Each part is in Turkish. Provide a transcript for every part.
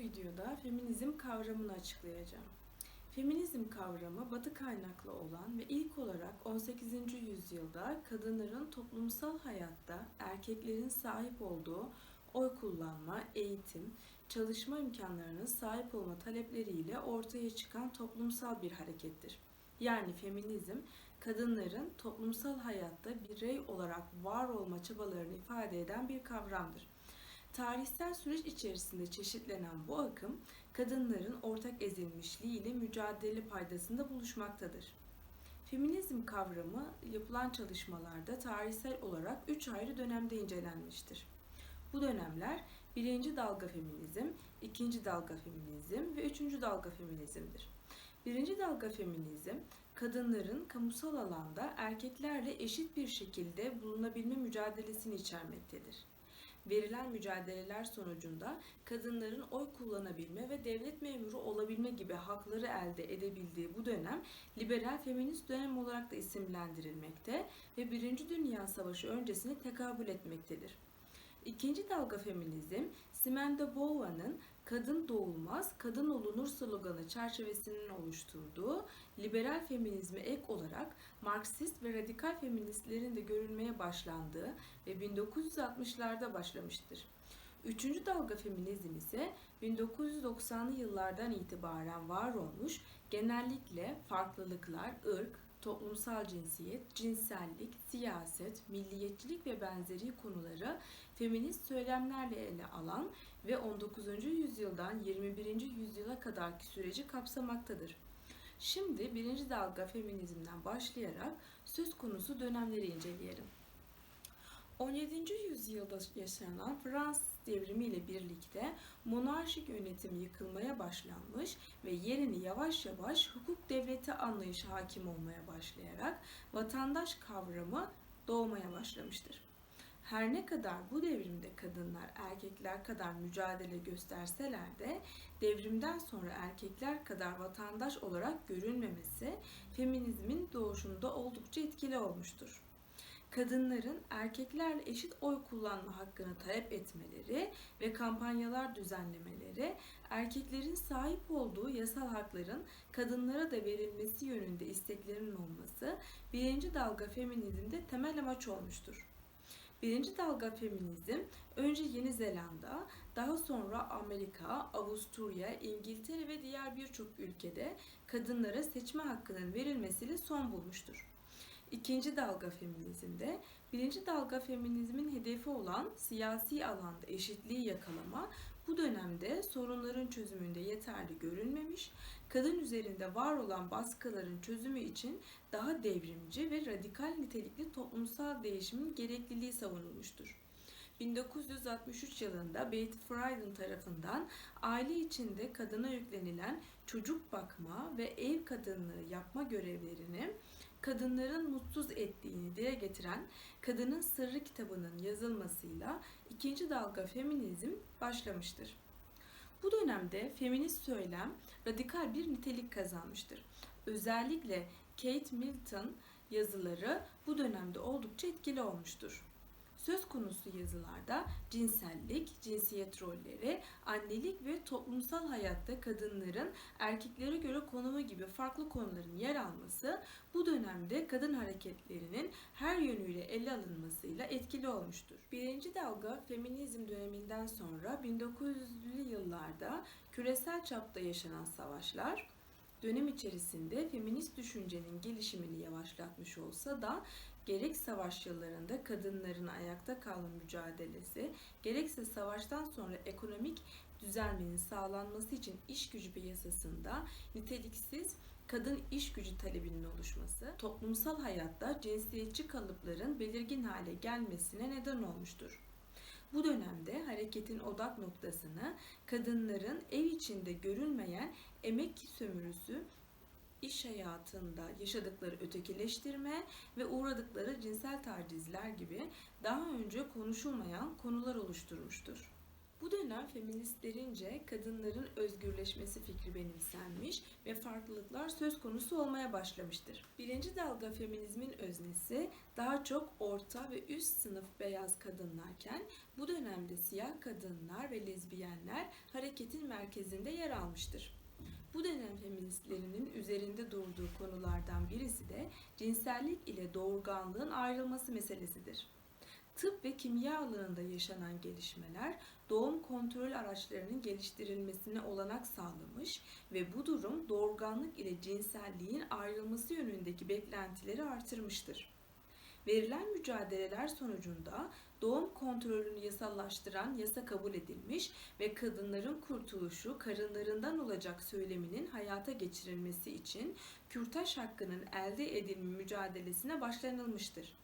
videoda feminizm kavramını açıklayacağım. Feminizm kavramı batı kaynaklı olan ve ilk olarak 18. yüzyılda kadınların toplumsal hayatta erkeklerin sahip olduğu oy kullanma, eğitim, çalışma imkanlarına sahip olma talepleriyle ortaya çıkan toplumsal bir harekettir. Yani feminizm, kadınların toplumsal hayatta birey olarak var olma çabalarını ifade eden bir kavramdır. Tarihsel süreç içerisinde çeşitlenen bu akım, kadınların ortak ezilmişliği ile mücadele paydasında buluşmaktadır. Feminizm kavramı yapılan çalışmalarda tarihsel olarak üç ayrı dönemde incelenmiştir. Bu dönemler birinci dalga feminizm, ikinci dalga feminizm ve üçüncü dalga feminizmdir. Birinci dalga feminizm, kadınların kamusal alanda erkeklerle eşit bir şekilde bulunabilme mücadelesini içermektedir. Verilen mücadeleler sonucunda kadınların oy kullanabilme ve devlet memuru olabilme gibi hakları elde edebildiği bu dönem liberal feminist dönem olarak da isimlendirilmekte ve Birinci Dünya Savaşı öncesine tekabül etmektedir. İkinci dalga feminizm, Simone Beauvoir'ın kadın doğulmaz, kadın olunur sloganı çerçevesinin oluşturduğu liberal feminizme ek olarak Marksist ve radikal feministlerin de görülmeye başlandığı ve 1960'larda başlamıştır. Üçüncü dalga feminizm ise 1990'lı yıllardan itibaren var olmuş, genellikle farklılıklar, ırk, toplumsal cinsiyet, cinsellik, siyaset, milliyetçilik ve benzeri konuları feminist söylemlerle ele alan ve 19. yüzyıldan 21. yüzyıla kadarki süreci kapsamaktadır. Şimdi birinci dalga feminizmden başlayarak söz konusu dönemleri inceleyelim. 17. yüzyılda yaşanan Fransız devrimi ile birlikte monarşik yönetim yıkılmaya başlanmış ve yerini yavaş yavaş hukuk devleti anlayışı hakim olmaya başlayarak vatandaş kavramı doğmaya başlamıştır. Her ne kadar bu devrimde kadınlar erkekler kadar mücadele gösterseler de devrimden sonra erkekler kadar vatandaş olarak görülmemesi feminizmin doğuşunda oldukça etkili olmuştur kadınların erkeklerle eşit oy kullanma hakkını talep etmeleri ve kampanyalar düzenlemeleri, erkeklerin sahip olduğu yasal hakların kadınlara da verilmesi yönünde isteklerinin olması birinci dalga feminizmde temel amaç olmuştur. Birinci dalga feminizm önce Yeni Zelanda, daha sonra Amerika, Avusturya, İngiltere ve diğer birçok ülkede kadınlara seçme hakkının verilmesiyle son bulmuştur. İkinci dalga feminizmde birinci dalga feminizmin hedefi olan siyasi alanda eşitliği yakalama bu dönemde sorunların çözümünde yeterli görülmemiş, kadın üzerinde var olan baskıların çözümü için daha devrimci ve radikal nitelikli toplumsal değişimin gerekliliği savunulmuştur. 1963 yılında Betty Friedan tarafından aile içinde kadına yüklenilen çocuk bakma ve ev kadınlığı yapma görevlerini kadınların mutsuz ettiğini dile getiren Kadının Sırrı kitabının yazılmasıyla ikinci dalga feminizm başlamıştır. Bu dönemde feminist söylem radikal bir nitelik kazanmıştır. Özellikle Kate Milton yazıları bu dönemde oldukça etkili olmuştur. Söz konusu yazılarda cinsellik, cinsiyet rolleri, annelik ve toplumsal hayatta kadınların erkeklere göre konumu gibi farklı konuların yer alması bu dönemde kadın hareketlerinin her yönüyle ele alınmasıyla etkili olmuştur. Birinci dalga feminizm döneminden sonra 1900'lü yıllarda küresel çapta yaşanan savaşlar, dönem içerisinde feminist düşüncenin gelişimini yavaşlatmış olsa da gerek savaş yıllarında kadınların ayakta kalma mücadelesi, gerekse savaştan sonra ekonomik düzelmenin sağlanması için iş gücü piyasasında niteliksiz kadın iş gücü talebinin oluşması, toplumsal hayatta cinsiyetçi kalıpların belirgin hale gelmesine neden olmuştur. Bu dönemde hareketin odak noktasını kadınların ev içinde görülmeyen emek sömürüsü, iş hayatında yaşadıkları ötekileştirme ve uğradıkları cinsel tacizler gibi daha önce konuşulmayan konular oluşturmuştur. Bu dönem feministlerince kadınların özgürleşmesi fikri benimsenmiş ve farklılıklar söz konusu olmaya başlamıştır. Birinci dalga feminizmin öznesi daha çok orta ve üst sınıf beyaz kadınlarken bu dönemde siyah kadınlar ve lezbiyenler hareketin merkezinde yer almıştır. Bu dönem feministlerinin üzerinde durduğu konulardan birisi de cinsellik ile doğurganlığın ayrılması meselesidir. Tıp ve kimya alanında yaşanan gelişmeler doğum kontrol araçlarının geliştirilmesine olanak sağlamış ve bu durum doğurganlık ile cinselliğin ayrılması yönündeki beklentileri artırmıştır. Verilen mücadeleler sonucunda doğum kontrolünü yasallaştıran yasa kabul edilmiş ve kadınların kurtuluşu karınlarından olacak söyleminin hayata geçirilmesi için kürtaj hakkının elde edilme mücadelesine başlanılmıştır.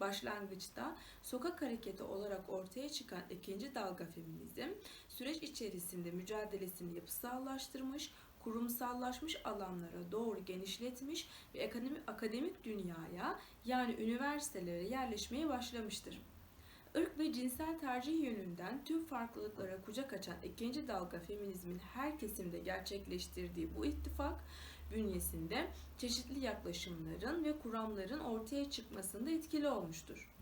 Başlangıçta sokak hareketi olarak ortaya çıkan ikinci dalga feminizm, süreç içerisinde mücadelesini yapısallaştırmış, kurumsallaşmış alanlara doğru genişletmiş ve akademik, akademik dünyaya yani üniversitelere yerleşmeye başlamıştır. Irk ve cinsel tercih yönünden tüm farklılıklara kucak açan ikinci dalga feminizmin her kesimde gerçekleştirdiği bu ittifak bünyesinde çeşitli yaklaşımların ve kuramların ortaya çıkmasında etkili olmuştur.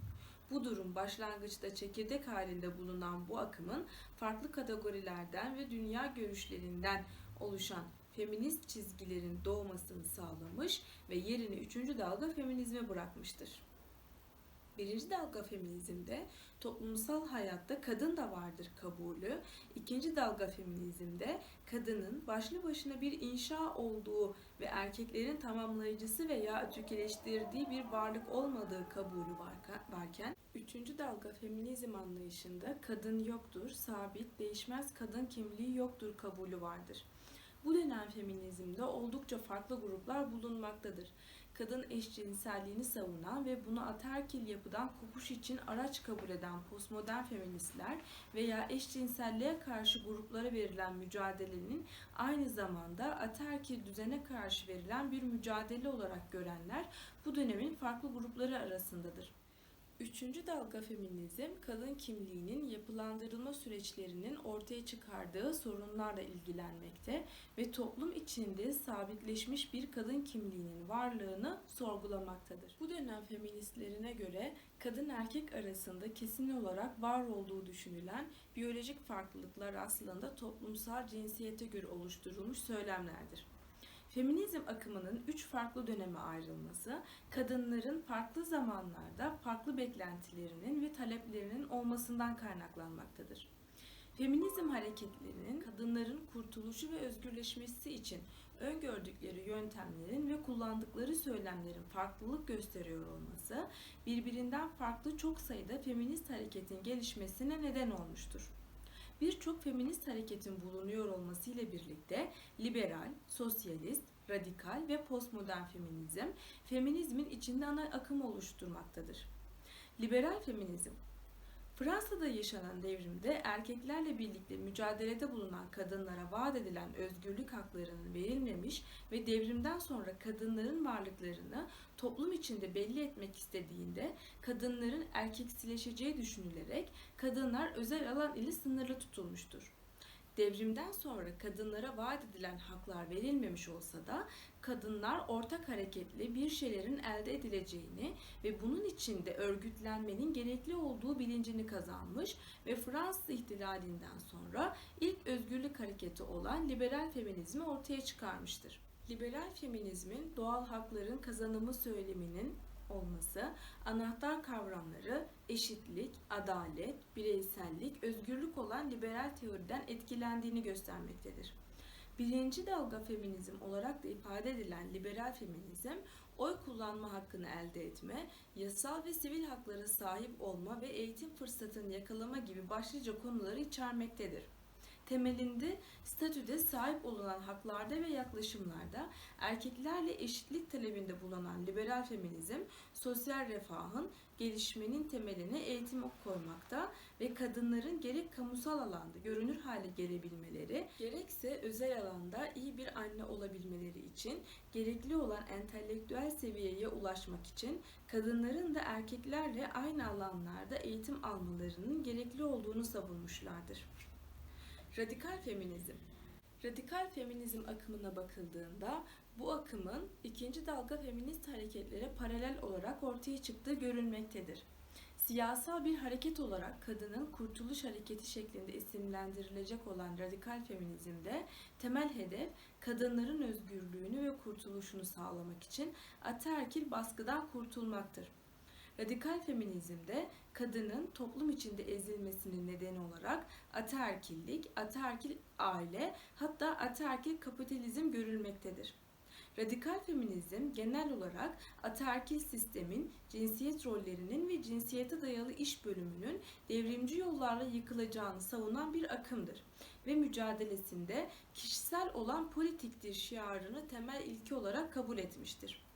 Bu durum başlangıçta çekirdek halinde bulunan bu akımın farklı kategorilerden ve dünya görüşlerinden oluşan feminist çizgilerin doğmasını sağlamış ve yerini üçüncü dalga feminizme bırakmıştır. Birinci dalga feminizmde toplumsal hayatta kadın da vardır kabulü, ikinci dalga feminizmde kadının başlı başına bir inşa olduğu ve erkeklerin tamamlayıcısı veya ötekileştirdiği bir varlık olmadığı kabulü varken, üçüncü dalga feminizm anlayışında kadın yoktur, sabit, değişmez kadın kimliği yoktur kabulü vardır. Bu dönem feminizmde oldukça farklı gruplar bulunmaktadır kadın eşcinselliğini savunan ve bunu ataerkil yapıdan kopuş için araç kabul eden postmodern feministler veya eşcinselliğe karşı gruplara verilen mücadelenin aynı zamanda ataerkil düzene karşı verilen bir mücadele olarak görenler bu dönemin farklı grupları arasındadır. Üçüncü dalga feminizm, kadın kimliğinin yapılandırılma süreçlerinin ortaya çıkardığı sorunlarla ilgilenmekte ve toplum içinde sabitleşmiş bir kadın kimliğinin varlığını sorgulamaktadır. Bu dönem feministlerine göre kadın erkek arasında kesin olarak var olduğu düşünülen biyolojik farklılıklar aslında toplumsal cinsiyete göre oluşturulmuş söylemlerdir. Feminizm akımının üç farklı döneme ayrılması, kadınların farklı zamanlarda farklı beklentilerinin ve taleplerinin olmasından kaynaklanmaktadır. Feminizm hareketlerinin kadınların kurtuluşu ve özgürleşmesi için öngördükleri yöntemlerin ve kullandıkları söylemlerin farklılık gösteriyor olması, birbirinden farklı çok sayıda feminist hareketin gelişmesine neden olmuştur birçok feminist hareketin bulunuyor olmasıyla birlikte liberal, sosyalist, radikal ve postmodern feminizm, feminizmin içinde ana akım oluşturmaktadır. Liberal feminizm Fransa'da yaşanan devrimde erkeklerle birlikte mücadelede bulunan kadınlara vaat edilen özgürlük haklarının verilmemiş ve devrimden sonra kadınların varlıklarını toplum içinde belli etmek istediğinde kadınların erkeksileşeceği düşünülerek kadınlar özel alan ile sınırlı tutulmuştur. Devrimden sonra kadınlara vaat edilen haklar verilmemiş olsa da kadınlar ortak hareketle bir şeylerin elde edileceğini ve bunun içinde örgütlenmenin gerekli olduğu bilincini kazanmış ve Fransız ihtilalinden sonra ilk özgürlük hareketi olan liberal feminizmi ortaya çıkarmıştır. Liberal feminizmin doğal hakların kazanımı söyleminin olması anahtar kavramları eşitlik, adalet, bireysellik, özgürlük olan liberal teoriden etkilendiğini göstermektedir. Birinci dalga feminizm olarak da ifade edilen liberal feminizm, oy kullanma hakkını elde etme, yasal ve sivil haklara sahip olma ve eğitim fırsatını yakalama gibi başlıca konuları içermektedir temelinde statüde sahip olunan haklarda ve yaklaşımlarda erkeklerle eşitlik talebinde bulunan liberal feminizm, sosyal refahın gelişmenin temeline eğitim koymakta ve kadınların gerek kamusal alanda görünür hale gelebilmeleri, gerekse özel alanda iyi bir anne olabilmeleri için gerekli olan entelektüel seviyeye ulaşmak için kadınların da erkeklerle aynı alanlarda eğitim almalarının gerekli olduğunu savunmuşlardır. Radikal feminizm. Radikal feminizm akımına bakıldığında bu akımın ikinci dalga feminist hareketlere paralel olarak ortaya çıktığı görülmektedir. Siyasal bir hareket olarak kadının kurtuluş hareketi şeklinde isimlendirilecek olan radikal feminizmde temel hedef kadınların özgürlüğünü ve kurtuluşunu sağlamak için ataerkil baskıdan kurtulmaktır. Radikal feminizmde kadının toplum içinde ezilmesinin nedeni olarak ataerkillik, ataerkil aile hatta ataerkil kapitalizm görülmektedir. Radikal feminizm genel olarak ataerkil sistemin cinsiyet rollerinin ve cinsiyete dayalı iş bölümünün devrimci yollarla yıkılacağını savunan bir akımdır ve mücadelesinde kişisel olan politiktir şiarını temel ilke olarak kabul etmiştir.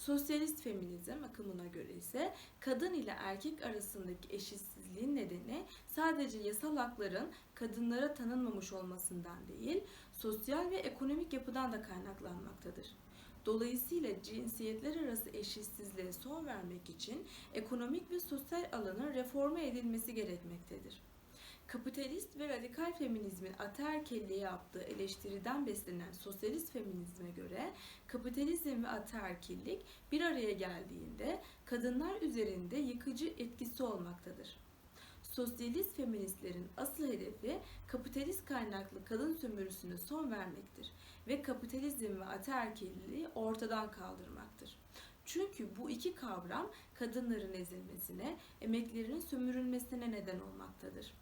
Sosyalist feminizm akımına göre ise kadın ile erkek arasındaki eşitsizliğin nedeni sadece yasal hakların kadınlara tanınmamış olmasından değil, sosyal ve ekonomik yapıdan da kaynaklanmaktadır. Dolayısıyla cinsiyetler arası eşitsizliğe son vermek için ekonomik ve sosyal alanın reforme edilmesi gerekmektedir. Kapitalist ve radikal feminizmin ataerkilliğe yaptığı eleştiriden beslenen sosyalist feminizme göre kapitalizm ve ataerkillik bir araya geldiğinde kadınlar üzerinde yıkıcı etkisi olmaktadır. Sosyalist feministlerin asıl hedefi kapitalist kaynaklı kadın sömürüsüne son vermektir ve kapitalizm ve ataerkilliği ortadan kaldırmaktır. Çünkü bu iki kavram kadınların ezilmesine, emeklerinin sömürülmesine neden olmaktadır.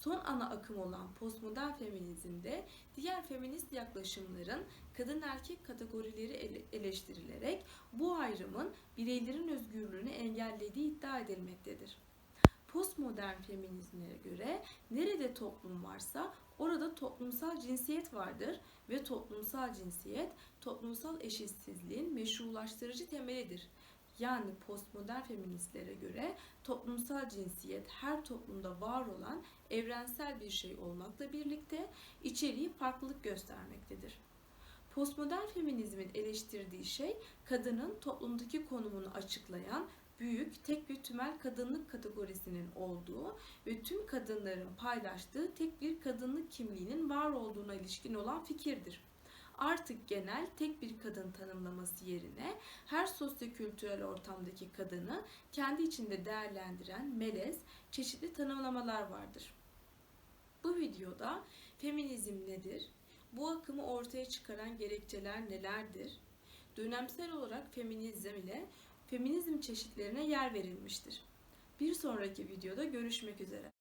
Son ana akım olan postmodern feminizmde diğer feminist yaklaşımların kadın erkek kategorileri ele- eleştirilerek bu ayrımın bireylerin özgürlüğünü engellediği iddia edilmektedir. Postmodern feminizmlere göre nerede toplum varsa orada toplumsal cinsiyet vardır ve toplumsal cinsiyet toplumsal eşitsizliğin meşrulaştırıcı temelidir. Yani postmodern feministlere göre toplumsal cinsiyet her toplumda var olan evrensel bir şey olmakla birlikte içeriği farklılık göstermektedir. Postmodern feminizmin eleştirdiği şey kadının toplumdaki konumunu açıklayan büyük, tek bir tümel kadınlık kategorisinin olduğu ve tüm kadınların paylaştığı tek bir kadınlık kimliğinin var olduğuna ilişkin olan fikirdir. Artık genel tek bir kadın tanımlaması yerine her sosyokültürel ortamdaki kadını kendi içinde değerlendiren melez çeşitli tanımlamalar vardır. Bu videoda feminizm nedir? Bu akımı ortaya çıkaran gerekçeler nelerdir? Dönemsel olarak feminizm ile feminizm çeşitlerine yer verilmiştir. Bir sonraki videoda görüşmek üzere.